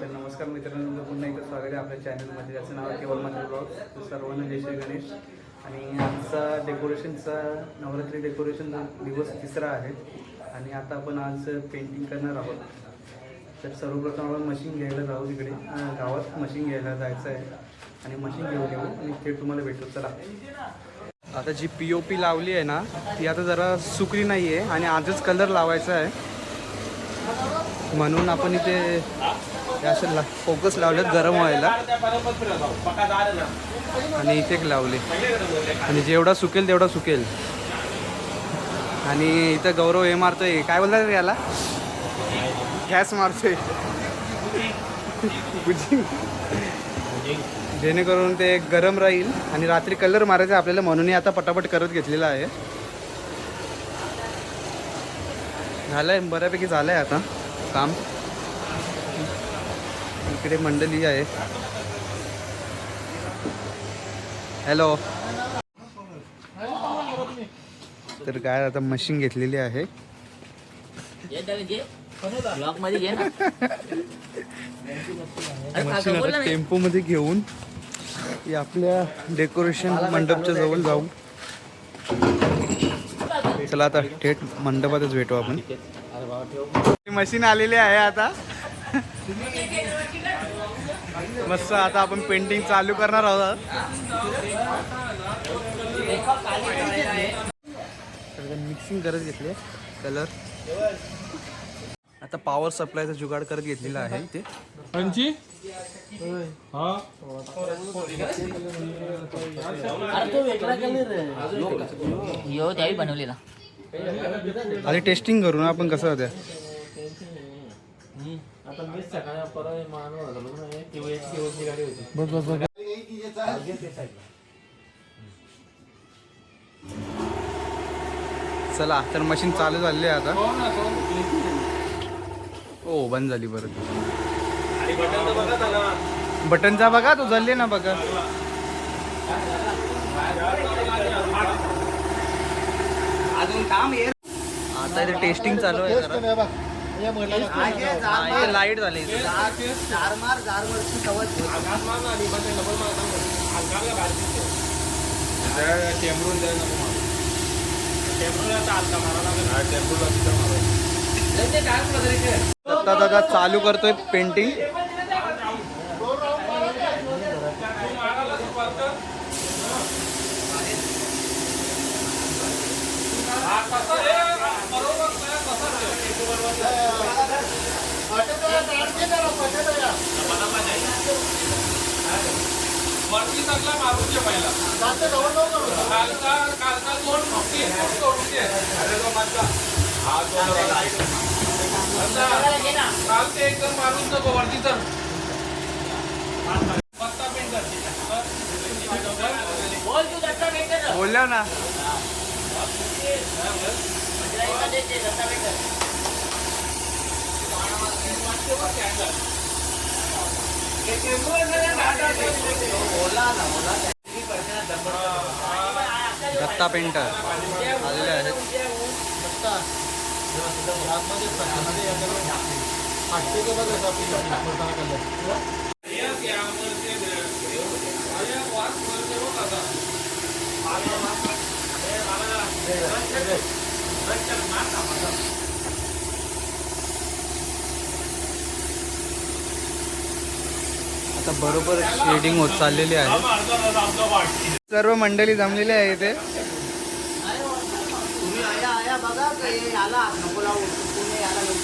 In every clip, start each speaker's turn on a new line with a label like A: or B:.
A: तर नमस्कार मित्रांनो पुन्हा एकदा स्वागत आहे आपल्या चॅनलमध्ये ज्याचं नाव आहे केवळ मंदिर ब्लॉग सर्वांना जय श्री गणेश. आणि आजचा डेकोरेशनचा नवरात्री डेकोरेशन दिवस तिसरा आहे. आणि आता आपण आज पेंटिंग करणार आहोत. तर सर्वप्रथम आपण मशीन घ्यायला जाऊ तिकडे गावात मशीन घ्यायला जायचं आहे. आणि मशीन घेऊन येऊ. आणि थेट तुम्हाला भेटू. चला. आता जी पी ओ पी लावली आहे ना ती आता जरा सुकली नाही आहे आणि आजच कलर लावायचा आहे. म्हणून आपण इथे असं ला फोकस लावलेत गरम व्हायला. आणि इथे एक लावले. आणि जेवढा सुकेल तेवढा सुकेल. आणि इथं गौरव हे मारतोय. काय बोलतात रे याला? गॅस मारतोय. जेणेकरून ते गरम राहील. आणि रात्री कलर मारायचा आपल्याला म्हणूनही आता पटापट करत घेतलेला आहे. झालं आहे बऱ्यापैकी झालं आहे आता. काम. इकडे मंडळी आहे. हॅलो तर काय आता मशीन घेतलेली आहे. टेम्पो मध्ये घेऊन आपल्या डेकोरेशन मंडपच्या जवळ जाऊ. चला आता थेट मंडपातच भेटू आपण. मशीन आलेली आहे आता. मस्त आता आपण पेंटिंग चालू करणार आहोत. मिक्सिंग करत घेतले कलर आता पॉवर सप्लायचा जुगाड करत घेतलेला आहे
B: पंची हा.
C: तो बनवलेला.
A: आधी टेस्टिंग करू ना आपण कसं होत्या?
B: आता मी सकाळी परवा मानव झालो ना ती वेळची ओळखी गाडी होती.
A: बस बस बस. चला तर मशीन चालू झाली आहे आता. ओ बंद झाली परत. बटनचा बघा तो झाले ना बघा. अजून काम आता इथे टेस्टिंग चालू आहे जरा. हा, लाइट झाली. आता दादा चालू करतोय पेंटिंग
B: वरती सगळा मारून घे पहिला कालचा कालचा दोन फुटकी तोडून घे अरे तो माझा हा दोन काल ते एकदम मारून नको वरती तर पत्ता पेंट कर
A: बोलल्या ना
C: दत्ता
A: पेंटर. आलेले आहेत. आता बरोबर शेडिंग होत चाललेली आहे. सर्व मंडळी जमलेली आहे इथे.
C: तुम्ही आया आया बघा काही आला नको लावू. तुम्ही याला येऊ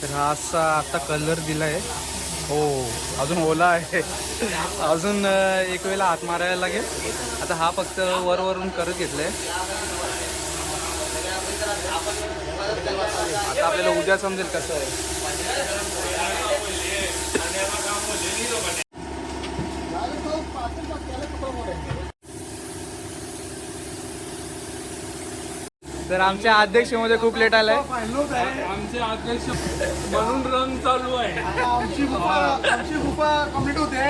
A: तर हा असा आता कलर दिलाय. हो अजून ओला आहे. अजून एक वेळेला हात मारायला लागेल. आता हा फक्त वर वरून करत आहे आता आपल्याला उद्या समजेल कसं आहे. तर आमच्या अध्यक्षमध्ये खूप लेट आलाय.
B: आमचे अध्यक्ष म्हणून रन चालू आहे.
D: आमची गुफा आमची गुफा कंप्लीट होते.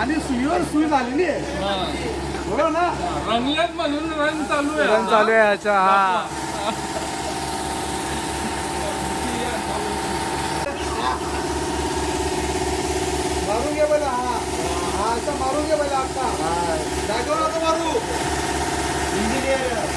D: आणि सुईवर सुई झालेली आहे. बरोबर ना?
B: रंगल्यात म्हणून रन चालू आहे
A: रन चालू आहे याचा हा.
D: मारून घे पहिला हा. हा असं मारून घे पहिला नको मारू. इंजिनियर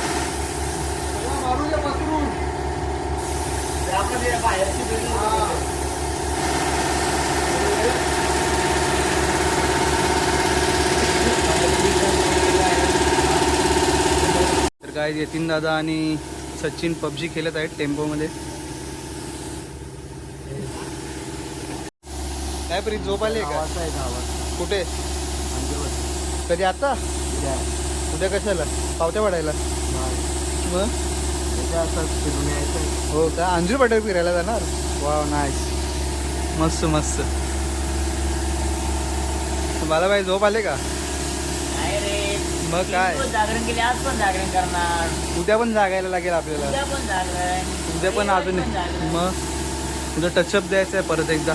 A: तर काय यतीन दादा आणि सचिन पबजी खेळत आहेत टेम्पोमध्ये. काय परी झोप आली का? कुठे? कधी आता? उद्या. कशाला? पावत्या पडायला मग? हो का? अंजूर पटेल फिरायला जाणार? वा नाईस मस्त मस्त. मला बाई झोप आले का?
C: नाही रे.
A: मग काय?
C: दिवस जागरण केले आज पण जागरण करणार.
A: उद्या पण जागायला लागेल आपल्याला.
C: उद्या पण जागरण.
A: उद्या पण
C: रविवारी
A: अजून
C: जागरण.
A: मग? उद्या टचअप द्यायचं आहे परत एकदा.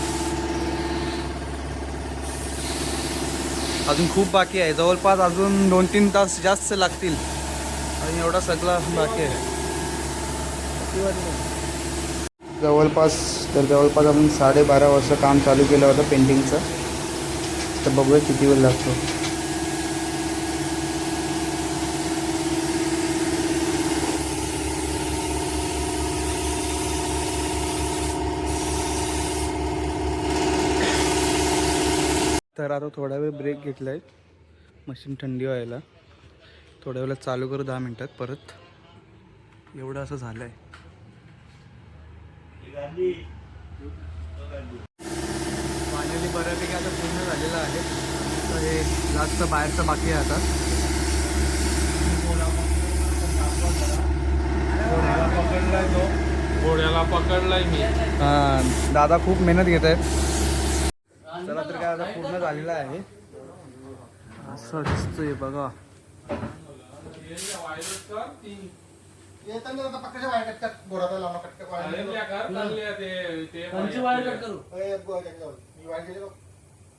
A: अजून खूप बाकी आहे. जवळपास अजून दोन तीन तास जास्त लागतील. आणि एवढा सगळा बाकी आहे. जवळपास तर जवळपास आपण साडेबारा वाजता काम चालू केलं होतं पेंटिंगचं. तर बघूया किती वेळ लागतो. तर आता थोडा वेळ ब्रेक घेतला आहे मशीन थंडी व्हायला. थोड्या वेळात चालू करू दहा मिनटात परत. एवढं असं झालं आहे फायनली बऱ्यापैकी आता पूर्ण झालेलं आहे. तर हे जास्त बाहेरचं बाकी आहे आता.
B: पकडलाय तो. घोड्याला पकडलाय मी.
A: हां दादा खूप मेहनत घेत आहेत चला तर काय आता पूर्ण झालेलं आहे. असं दिसतोय बघा.
D: येताना आता पक्काच्या वायर वायर
B: वायर कट करू
D: ए, बुवा, त्याच्यावर. मी वायर गेले बघ.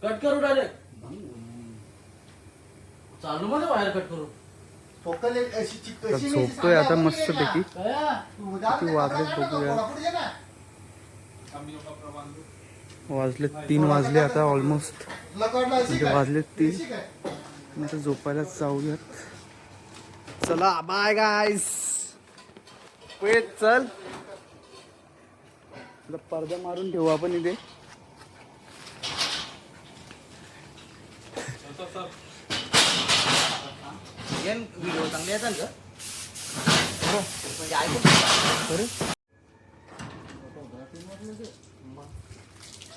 E: कट करू डायरेक्ट चालू मध्ये बाहेर कट करू
D: ठोकल एक अशी चिक-
A: तर
D: अशी मी
A: झोपतोय आता मस्त पैकी.
D: तू
A: किती
D: ते
A: वाजलेत
D: कपडा काढ ना,
A: बघूया.
D: कोल्हापूर ये ना.
A: वाजले तीन वाजले आता ऑलमोस्ट
D: अशी
A: म्हणजे
D: काय?
A: वाजले तीन
D: अशी काय?
A: आता झोपायला जाऊयात चला बाय गायस चल. पडदा मारून ठेवू आपण इथे.
C: व्हिडिओ चांगले येतात का? म्हणजे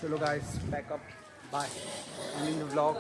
A: चलो guys pack up bye ending the vlog